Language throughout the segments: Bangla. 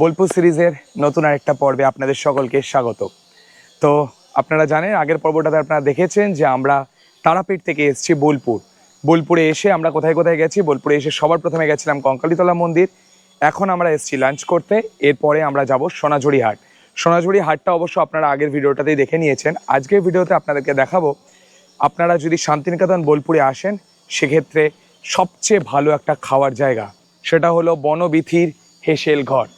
বোলপুর সিরিজের নতুন আরেকটা পর্বে আপনাদের সকলকে স্বাগত। তো আপনারা জানেন, আগের পর্বটাতে আপনারা দেখেছেন যে আমরা তারাপীঠ থেকে এসেছি বোলপুর। বোলপুরে এসে আমরা কোথায় কোথায় গেছি? বোলপুরে এসে সবার প্রথমে গেছিলাম কঙ্কালীতলা মন্দির। এখন আমরা এসেছি লাঞ্চ করতে। এরপরে আমরা যাব সোনাঝুরি হাট। সোনাঝুরি হাটটা অবশ্য আপনারা আগের ভিডিওটাতেই দেখে নিয়েছেন। আজকের ভিডিওতে আপনাদেরকে দেখাবো, আপনারা যদি শান্তিনিকেতন বোলপুরে আসেন, সেক্ষেত্রে সবচেয়ে ভালো একটা খাওয়ার জায়গা, সেটা হলো বনবিথির হেসেল ঘর।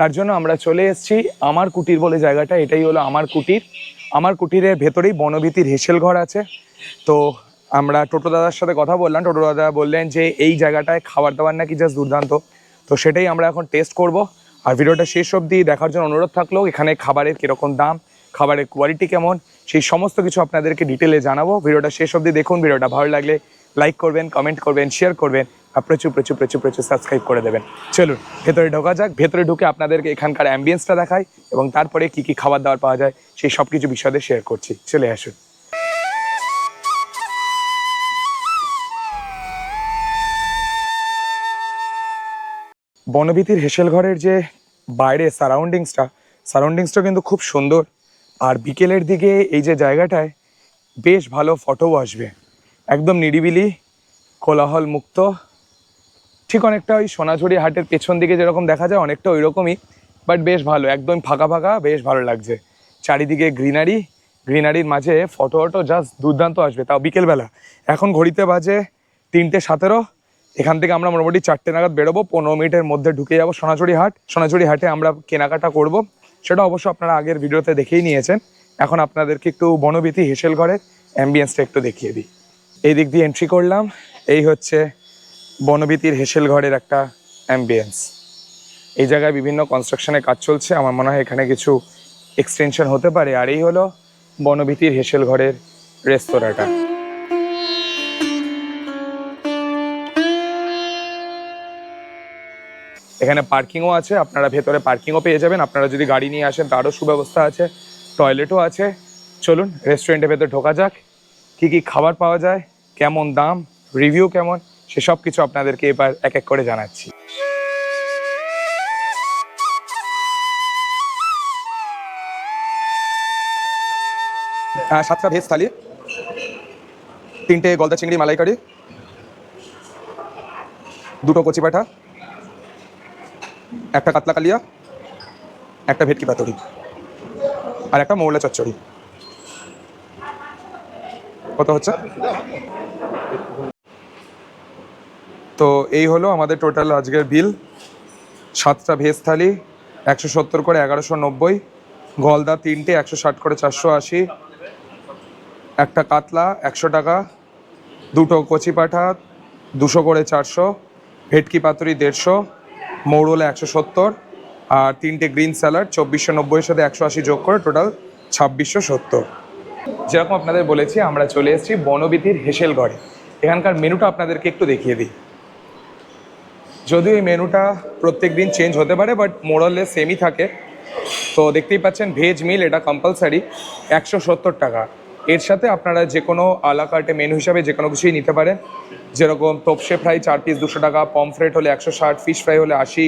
তার জন্য আমরা চলে এসেছি আমার কুটির বলে জায়গাটা, এটাই হলো আমার কুটির। আমার কুটিরের ভেতরেই বনভীতির হেসেল ঘর আছে। তো আমরা টোটো দাদার সাথে কথা বললাম, টোটো দাদা বললেন যে এই জায়গাটায় খাবার দাবার নাকি জাস্ট দুর্দান্ত। তো সেটাই আমরা এখন টেস্ট করব। আর ভিডিওটা শেষ অবধি দেখার জন্য অনুরোধ থাকল, এখানে খাবারের কীরকম দাম, খাবারের কোয়ালিটি কেমন, সেই সমস্ত কিছু আপনাদেরকে ডিটেলে জানাব। ভিডিওটা শেষ অবধি দেখুন, ভিডিওটা ভালো লাগলে লাইক করবেন কমেন্ট করবেন শেয়ার করবেন। প্রচুর প্রচুর প্রচুর প্রচুর সাবস্ক্রাইব করে দেবেন। চলুন, ভেতরে ঢোকা যাক। ভেতরে ঢুকে আপনাদেরকে এখানকার অ্যাম্বিয়েন্সটা দেখাই এবং তারপরে কি কি খাবার দাবার পাওয়া যায় সেই সব কিছু বিষয়ে শেয়ার করছি। চলে আসুন। বনভীতির হেসেল ঘরের যে বাইরে সারাউন্ডিংসটা সারাউন্ডিংসটা কিন্তু খুব সুন্দর। আর বিকেলের দিকে এই যে জায়গাটায় বেশ ভালো ফটোও আসবে। একদম নিরিবিলি কোলাহল মুক্ত ঠিক অনেকটা ওই সোনাঝুরি হাটের পেছন দিকে যেরকম দেখা যায়, অনেকটা ওই রকমই বাট বেশ ভালো, একদম ফাঁকা ফাঁকা, বেশ ভালো লাগছে। চারিদিকে গ্রিনারি, গ্রিনারির মাঝে ফটো ফটো জাস্ট দুর্দান্ত আসবে, তাও বিকেলবেলা। এখন ঘড়িতে বাজে তিনটে সতেরো। এখান থেকে আমরা মোটামুটি চারটে নাগাদ বেরোবো, পনেরো মিনিটের মধ্যে ঢুকে যাব সোনাঝুরি হাট। সোনাঝুরি হাটে আমরা কেনাকাটা করব। সেটা অবশ্য আপনারা আগের ভিডিওতে দেখেই নিয়েছেন। এখন আপনাদেরকে একটু বনবিথি হেসেল ঘরের অ্যাম্বিয়েন্সটা একটু দেখিয়ে দিই। এই দিক দিয়ে এন্ট্রি করলাম। এই হচ্ছে বনবিতির হেসেল ঘরের একটা অ্যাম্বিয়েন্স এই জায়গায় বিভিন্ন কনস্ট্রাকশনের কাজ চলছে। আমার মনে হয় এখানে কিছু এক্সটেনশন হতে পারে। আর এই হলো বনবিতির হেসেল ঘরের রেস্তোরাঁটা। এখানে পার্কিংও আছে। আপনারা ভেতরে পার্কিংও পেয়ে যাবেন। আপনারা যদি গাড়ি নিয়ে আসেন, তারও সুব্যবস্থা আছে। টয়লেটও আছে। চলুন রেস্টুরেন্টের ভেতর ঢোকা যাক। কি কি খাবার পাওয়া যায়? কেমন দাম? রিভিউ কেমন? সেসব কিছু আপনাদেরকে এবার এক এক করে জানাচ্ছি। হ্যাঁ সাতটা ভেজ থালি। তিনটে গলদা চিংড়ি মালাইকারি। দুটো কচি পাঠা। একটা কাতলা কালিয়া। একটা ভেটকি পাতুরি। আর একটা মৌলা চচ্চড়ি। কত হচ্ছে? তো এই হলো আমাদের টোটাল আজকের বিল সাতটা ভেজ থালি একশো সত্তর করে এগারোশো নব্বই, গলদা তিনটে, একশো ষাট করে চারশো আশি, একটা কাতলা একশো টাকা, দুটো কচি পাঠা দুশো করে চারশো, ভেটকি পাতুরি দেড়শো, মৌরলা একশো সত্তর, আর তিনটে গ্রিন স্যালাড চব্বিশশো নব্বইয়ের সাথে একশো আশি যোগ করে টোটাল ছাব্বিশশো সত্তর। যেরকম আপনাদের বলেছি, আমরা চলে এসেছি বনবিধির হেসেল ঘরে এখানকার মেনুটা আপনাদেরকে একটু দেখিয়ে দিই। যদিও এই মেনুটা প্রত্যেক দিন চেঞ্জ হতে পারে বাট মোরালে সেমই থাকে। তো দেখতেই পাচ্ছেন ভেজ মিল এটা কম্পালসারি একশো সত্তর টাকা। এর সাথে আপনারা যে কোনো আলাকার্টে মেনু হিসাবে যে কোনো কিছুই নিতে পারেন। যেরকম তোপসে ফ্রাই চার পিস দুশো টাকা পমফ্রেট হলে একশো ষাট ফিশ ফ্রাই হলে আশি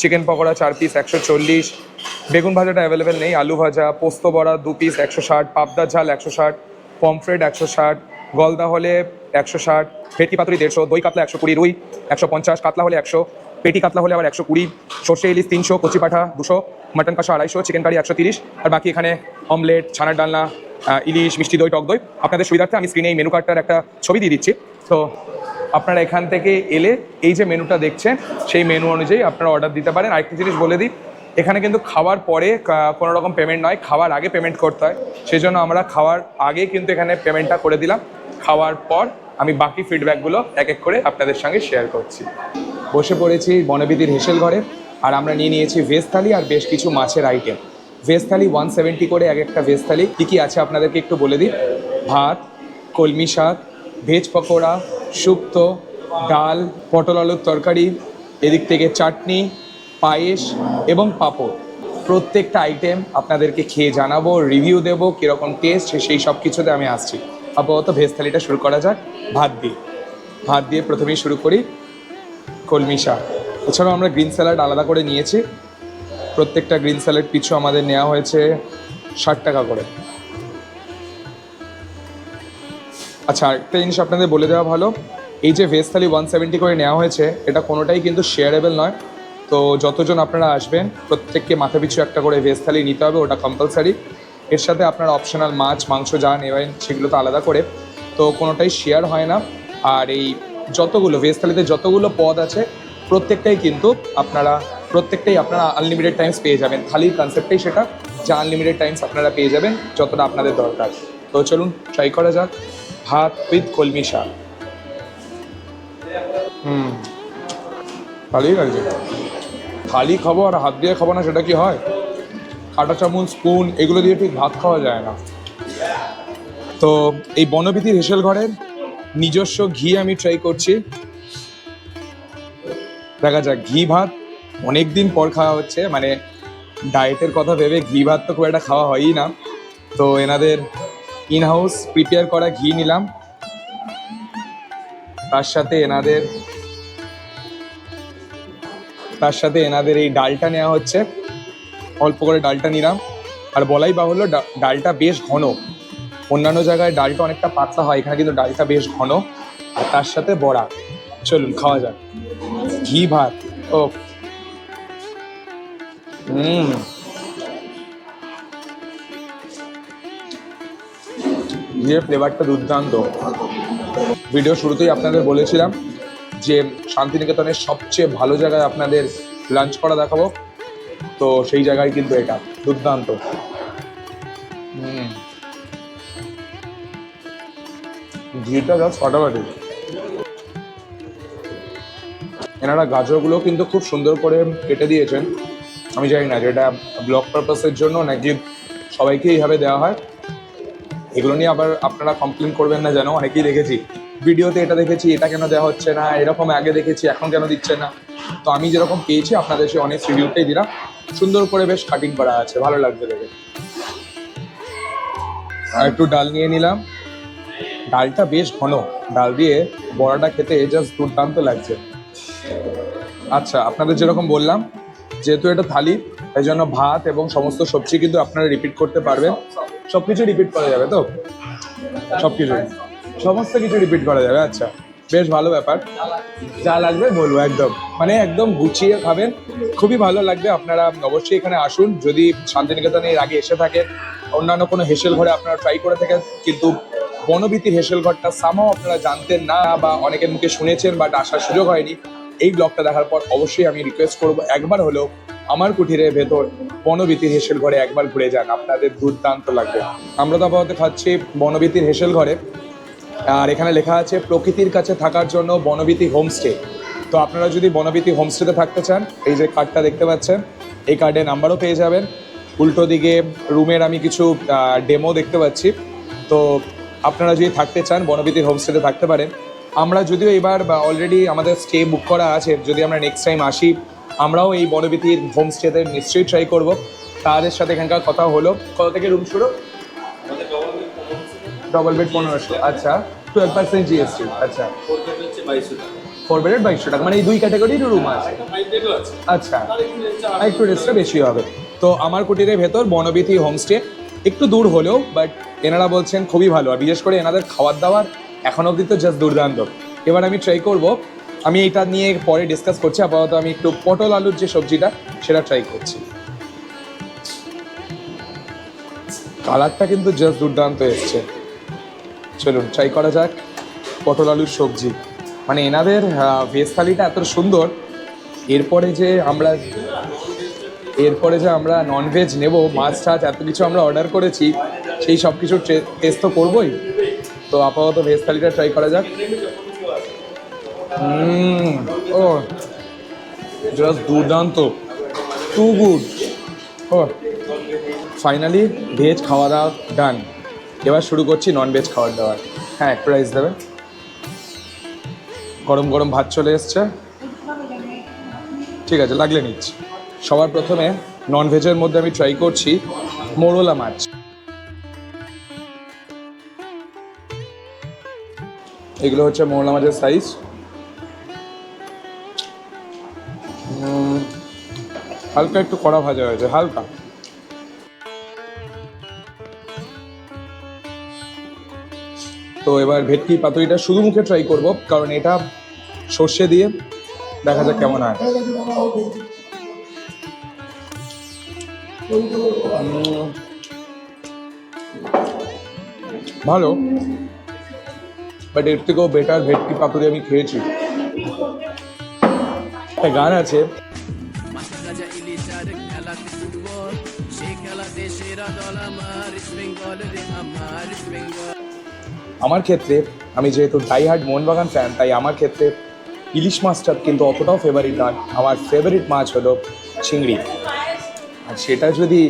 চিকেন পকোড়া চার পিস একশো চল্লিশ, বেগুন ভাজাটা অ্যাভেলেবেল নেই, আলু ভাজা, পোস্ত বড়া দু পিস একশো ষাট, পাবদা ঝাল একশো ষাট পমফ্রেট একশো ষাট গলদা হলে একশো ষাট ভেটকি পাতুরি দেড়শো, দই কাতলা একশো কুড়ি, রুই একশো পঞ্চাশ, কাতলা হলে একশো, পেটি কাতলা হলে আবার একশো কুড়ি, সর্ষে, ইলিশ তিনশো, কচি পাঠা দুশো, মাটন কষা আড়াইশো, চিকেন কারি একশো তিরিশ, আর বাকি এখানে অমলেট, ছানার ডালনা ইলিশ, মিষ্টি দই, টক দই। আপনাদের সুবিধার্থে আমি স্ক্রিনে এই মেনু কার্ডটার একটা ছবি দিয়ে দিচ্ছি। তো আপনারা এখান থেকে এলে এই যে মেনুটা দেখছেন, সেই মেনু অনুযায়ী আপনারা অর্ডার দিতে পারেন। আরেকটি জিনিস বলে দিই, এখানে কিন্তু খাওয়ার পরে কোনো রকম পেমেন্ট নয়, খাওয়ার আগে পেমেন্ট করতে হয়। সেই জন্য আমরা খাওয়ার আগে কিন্তু এখানে পেমেন্টটা করে দিলাম। খাওয়ার পর আমি বাকি ফিডব্যাকগুলো এক এক করে আপনাদের সঙ্গে শেয়ার করছি। বসে পড়েছি বনবিদির হেসেল ঘরে, আর আমরা নিয়ে নিয়েছি ভেজ থালি আর বেশ কিছু মাছের item veg thali one seventy করে এক একটা ভেজ থালি। কী কী আছে আপনাদেরকে একটু বলে দিই? ভাত, কলমি শাক ভেজ পকোড়া, শুক্তো, ডাল, পটল আলুর তরকারি, এদিক থেকে চাটনি, পায়েস এবং পাঁপড়। প্রত্যেকটা আইটেম আপনাদেরকে খেয়ে জানাব রিভিউ দেবো, কীরকম টেস্ট সেই সব কিছুতে আমি আসছি। আপাতত ভেজ থালিটা শুরু করা যাক। ভাত দিয়ে। ভাত দিয়ে প্রথমেই শুরু করি কলমি শাক। এছাড়াও আমরা গ্রিন স্যালাড আলাদা করে নিয়েছি। প্রত্যেকটা গ্রিন স্যালাড পিছু আমাদের নেওয়া হয়েছে ষাট টাকা করে। আচ্ছা আরেকটা জিনিস আপনাদের বলে দেওয়া ভালো। এই যে ভেজ থালি ওয়ান সেভেন্টি করে নেওয়া হয়েছে, এটা কোনোটাই কিন্তু শেয়ারেবল নয়। তো যতজন আপনারা আসবেন, প্রত্যেককে মাথা পিছু একটা করে ভেজ থালি নিতে হবে, ওটা কম্পালসারি এর সাথে আপনারা অপশনাল মাছ, মাংস যা নেবেন সেগুলো তো আলাদা করে, তো কোনোটাই শেয়ার হয় না। আর এই যতগুলো ভেজ থালিতে যতগুলো পদ আছে, প্রত্যেকটাই কিন্তু আপনারা, প্রত্যেকটাই আপনারা আনলিমিটেড টাইমস পেয়ে যাবেন। থালির কনসেপ্টেই সেটা, যা আনলিমিটেড টাইমস আপনারা পেয়ে যাবেন, যতটা আপনাদের দরকার। তো চলুন ট্রাই করা যাক। ভাত উইথ কলমি শাক। হুম, ভালোই লাগছে। থালি খাব আর হাত দিয়ে খাব না, সেটা কি হয়? কাঁটা চামচ, স্পুন, এগুলো দিয়ে ঠিক ভাত খাওয়া যায় না। তো এই বনবিধির হেসেল ঘরের নিজস্ব ঘি আমি ট্রাই করছি। দেখা যাক, ঘি ভাত অনেক দিন পর খাওয়া হচ্ছে মানে ডায়েটের কথা ভেবে ঘি ভাত তো খুব একটা খাওয়া হয়ই না। তো এনাদের ইন হাউস প্রিপেয়ার করা ঘি নিলাম। তার সাথে এনাদের, তার সাথে এনাদের এই ডালটা নেওয়া হচ্ছে। অল্প করে ডালটা নিলাম। আর বলাই বাহুল্য ডালটা বেশ ঘন। অন্যান্য জায়গায় ডালটা অনেকটা পাতলা হয়, এখানে কিন্তু ডালটা বেশ ঘন। আর তার সাথে বড়া। চলুন, খাওয়া যাক। ঘি, ভাত, ও। হুম ঘিয়ের ফ্লেভারটা দুর্দান্ত। ভিডিও শুরুতেই আপনাদের বলেছিলাম যে শান্তিনিকেতনের সবচেয়ে ভালো জায়গায় আপনাদের লাঞ্চ করা দেখাবো। তো সেই জায়গায় কিন্তু এটা, দুর্দান্ত। ঘিটা জাস্ট ফাটাফাটি। এনারা গাজরগুলো কিন্তু খুব সুন্দর করে কেটে দিয়েছেন। আমি জানি না যেটা ব্লক পারপাসের জন্য নাকি সবাইকে এইভাবে দেওয়া হয়। এগুলো নিয়ে আবার আপনারা কমপ্লেন করবেন না যেন, অনেকেই দেখেছি। ভিডিওতে এটা দেখেছি, এটা কেন দেওয়া হচ্ছে না, এরকম আগে দেখেছি, এখন কেন দিচ্ছে না। তো আমি যেরকম পেয়েছি, আপনাদের সে অনেক রিভিউটাই দিলাম। সুন্দর করে বেশ কাটিং করা আছে, ভালো লাগছে দেখে। আর একটু ডাল নিয়ে নিলাম। ডালটা বেশ ঘন, ডাল দিয়ে বড়াটা খেতে জাস্ট দুর্দান্ত লাগছে। আচ্ছা আপনাদের যেরকম বললাম, যেহেতু এটা থালি, তাই জন্য ভাত এবং সমস্ত সবজি কিন্তু আপনারা রিপিট করতে পারবেন। সব কিছু রিপিট করা যাবে তো? সব কিছু সমস্ত কিছু রিপিট করা যাবে আচ্ছা। বেশ ভালো ব্যাপার। যা লাগবে বলব, একদম। মানে একদম গুছিয়ে খাবেন। খুবই ভালো লাগবে, আপনারা অবশ্যই এখানে আসুন। যদি শান্তিনিকেতনে এর আগে এসে থাকেন অন্যান্য কোনো হেসেল ঘরে আপনারা ট্রাই করে থাকেন, কিন্তু বনভীতির হেসেল ঘরটা সামাও আপনারা জানতেন না, বা অনেকের মুখে শুনেছেন বাট আসার সুযোগ হয়নি, এই ব্লগটা দেখার পর অবশ্যই আমি রিকোয়েস্ট করব, একবার হলেও আমার কুঠিরের ভেতর বনভীতির হেসেল ঘরে একবার ঘুরে যান, আপনাদের দুর্দান্ত লাগবে। আমরা তো আপাতত খাচ্ছি বনভীতির হেসেল ঘরে। আর এখানে লেখা আছে, প্রকৃতির কাছে থাকার জন্য বনবীতি হোমস্টে। তো আপনারা যদি বনবীতি হোমস্টেতে থাকতে চান, এই যে কার্ডটা দেখতে পাচ্ছেন, এই কার্ডে নাম্বারও পেয়ে যাবেন। উল্টো দিকে রুমের আমি কিছু ডেমো দেখতে পাচ্ছি। তো আপনারা যদি থাকতে চান বনবীতি হোমস্টেতে থাকতে পারেন। আমরা যদিও এবার অলরেডি আমাদের স্টে বুক করা আছে, যদি আমরা নেক্সট টাইম আসি, আমরাও এই বনবীতির হোমস্টেতে নিশ্চয়ই ট্রাই করব। তাদের সাথে এখানকার কথা হলো। কত থেকে রুম শুরু? ডবল বেড পনেরোশো। আচ্ছা টুয়েলভ পার্সেন্ট জিএসটি আচ্ছা। ফোর বেডের বাইশশো টাকা। মানে এই দুই ক্যাটাগরির রুম আছে। আচ্ছা আর একটু রেস্টটা বেশি হবে। তো আমার কুটিরের ভেতর বনবিথি হোমস্টে একটু দূর হলেও বাট এনারা বলছেন খুবই ভালো। আর বিশেষ করে এনাদের খাবার দাবার এখন অবধি তো জাস্ট দুর্দান্ত। এবার আমি ট্রাই করব। আমি এটা নিয়ে পরে ডিসকাস করছি। আপাতত আমি একটু পটল আলুর যে সবজিটা সেটা ট্রাই করছি। কালারটা কিন্তু জাস্ট দুর্দান্ত এসছে। চলুন ট্রাই করা যাক। পটল আলুর সবজি। মানে এনাদের ভেজ থালিটা এত সুন্দর। এরপরে যে আমরা, এরপরে যে আমরা ননভেজ নেব, মাছ টাছ, এত কিছু আমরা অর্ডার করেছি, সেই সব কিছু টেস্ট তো করবোই। তো আপাতত ভেজ থালিটা ট্রাই করা যাক। ও জাস্ট দুর্দান্ত। টু গুড ও ফাইনালি ভেজ খাওয়া দাওয়া ডান এবার শুরু করছি নন ভেজ খাওয়ার দাওয়ার হ্যাঁ একটু রাইস দেবে। গরম গরম ভাত চলে এসছে। ঠিক আছে, লাগলে নিচ্ছি। সবার প্রথমে নন ভেজের মধ্যে আমি ট্রাই করছি মোরলা মাছ। এগুলো হচ্ছে মোরলা মাছের সাইজ হালকা একটু কড়া ভাজা হয়েছে, হালকা। তো এবার ভেটকি পাতুরিটা শুধু মুখে ট্রাই করব, কারণ এটা সর্ষে দিয়ে। দেখা যাক কেমন হয়। ভালো। বাট এর থেকেও বেটার ভেটকি পাতুরি আমি খেয়েছি। একটা গান আছে। দল আমার বেঙ্গল রে আমার বেঙ্গল আমার ক্ষেত্রে, আমি যেহেতু ডাইহার্ড মোহনবাগান ফ্যান তাই আমার ক্ষেত্রে ইলিশ মাছটা কিন্তু অতটাও ফেভারিট নয়। আমার ফেভারিট মাছ হলো চিংড়ি। আর সেটা যদি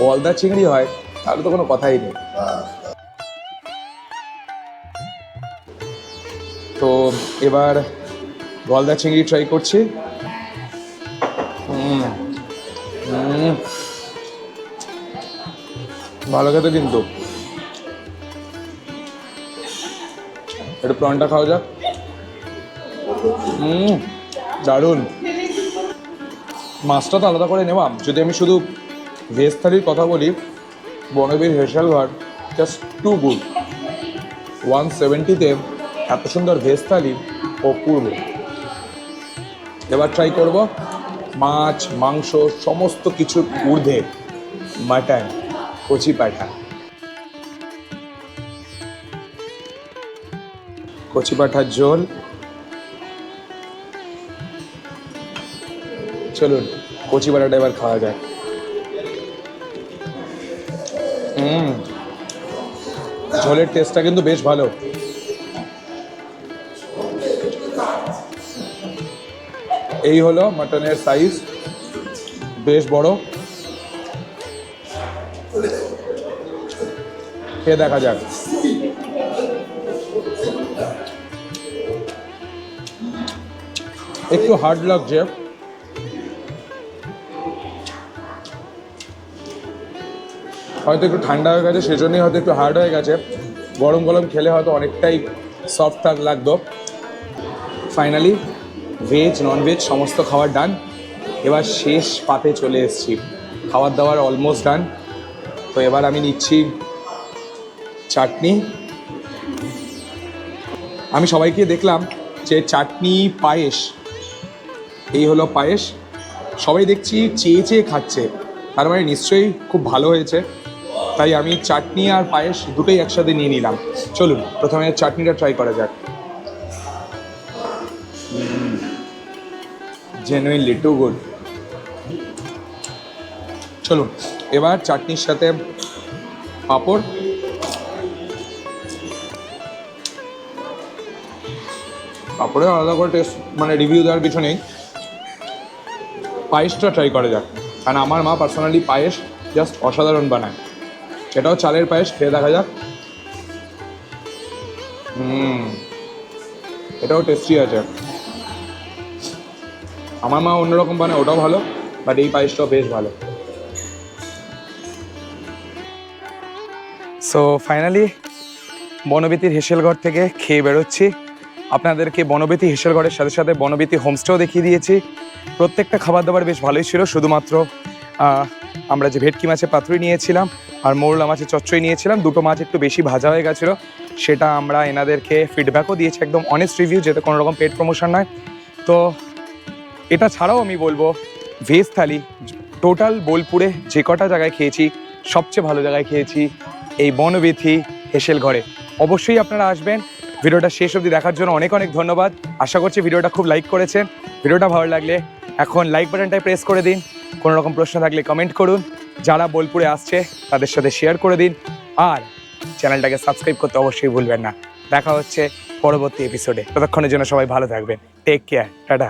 গলদা চিংড়ি হয়, তাহলে তো কোনো কথাই নেই। তো এবার গলদা চিংড়ি ট্রাই করছি। ভালো খেতে কিন্তু। একটু প্রনটা খাওয়া যাক। হুম দারুণ। মাছটা তো আলাদা করে নেওয়া। যদি আমি শুধু ভেজ থালির কথা বলি, বনবীর হেসেল ঘর জাস্ট টু গুড ওয়ান সেভেন্টিতে এত সুন্দর ভেজ থালি অপূর্ব এবার ট্রাই করব মাছ, মাংস, সমস্ত কিছুর ঊর্ধ্বে। মাটন কচি পাঠা। কচি পাঠার ঝোল চলুন কচি পাঠাটা এবার খাওয়া যায় হুম, ঝোলের টেস্টটা কিন্তু বেশ ভালো। এই হলো মাটনের সাইজ বেশ বড়। খেয়ে দেখা যাক। একটু হার্ড লাগছে হয়তো একটু ঠান্ডা হয়ে গেছে, সেজন্যই হয়তো একটু হার্ড হয়ে গেছে। গরম গরম খেলে হয়তো অনেকটাই সফট থাক লাগতো। ফাইনালি ভেজ ননভেজ সমস্ত খাবার ডান এবার শেষ পাতে চলে এসেছি। খাবার দাবার অলমোস্ট ডান তো এবার আমি নিচ্ছি চাটনি। আমি সবাইকে দেখলাম যে চাটনি পায়েস এই হলো পায়েস। সবাই দেখছি চেয়ে চেয়ে খাচ্ছে। তার মানে নিশ্চয়ই খুব ভালো হয়েছে। তাই আমি চাটনি আর পায়েস দুটোই একসাথে নিয়ে নিলাম। চলুন, প্রথমে চাটনিটা ট্রাই করা যাক। জেনুইনলি টু গুড চলুন, এবার চাটনির সাথে পাঁপড়। পাঁপড়ে আলাদা করে টেস্ট মানে রিভিউ দেওয়ার কিছু নেই। পায়েসটা ট্রাই করা যাক। কারণ আমার মা পার্সোনালি পায়েস জাস্ট অসাধারণ বানায়। এটাও চালের পায়েস, খেয়ে দেখা যাক। হুম, এটাও টেস্টি আছে। আমার মা অন্যরকম বানায়, ওটাও ভালো বাট এই পায়েসটাও বেশ ভালো। সো ফাইনালি বনবীতির হেসেলগড় থেকে খেয়ে বেরোচ্ছি। আপনাদেরকে বনবীতি হেসেলগড়ের সাথে সাথে বনবীতি হোমস্টেও দেখিয়ে দিয়েছি। প্রত্যেকটা খাবার দাবার বেশ ভালোই ছিল, শুধুমাত্র আমরা যে ভেটকি মাছের পাতুরি নিয়েছিলাম আর মোরলা মাছের চচ্চই নিয়েছিলাম, দুটো মাছ একটু বেশি ভাজা হয়ে গেছিল। সেটা আমরা এনাদেরকে ফিডব্যাকও দিয়েছি, একদম অনেস্ট রিভিউ যেতে কোনো রকম পেট প্রমোশন নয়। তো, এটা ছাড়াও আমি বলব ভেজ থালি টোটাল বোলপুরে যে কটা জায়গায় খেয়েছি, সবচেয়ে ভালো জায়গায় খেয়েছি, এই বনবিথি হেসেল ঘরে অবশ্যই আপনারা আসবেন ভিডিওটা শেষ অবধি দেখার জন্য অনেক অনেক ধন্যবাদ। আশা করছি ভিডিওটা খুব লাইক করেছেন। ভিডিওটা ভালো লাগলে এখন লাইক বাটনটায় প্রেস করে দিন। কোনো রকম প্রশ্ন থাকলে কমেন্ট করুন। যারা বোলপুরে আসছে, তাদের সাথে শেয়ার করে দিন। আর চ্যানেলটাকে সাবস্ক্রাইব করতে অবশ্যই ভুলবেন না। দেখা হচ্ছে পরবর্তী এপিসোডে ততক্ষণের জন্য সবাই ভালো থাকবেন। Take care tata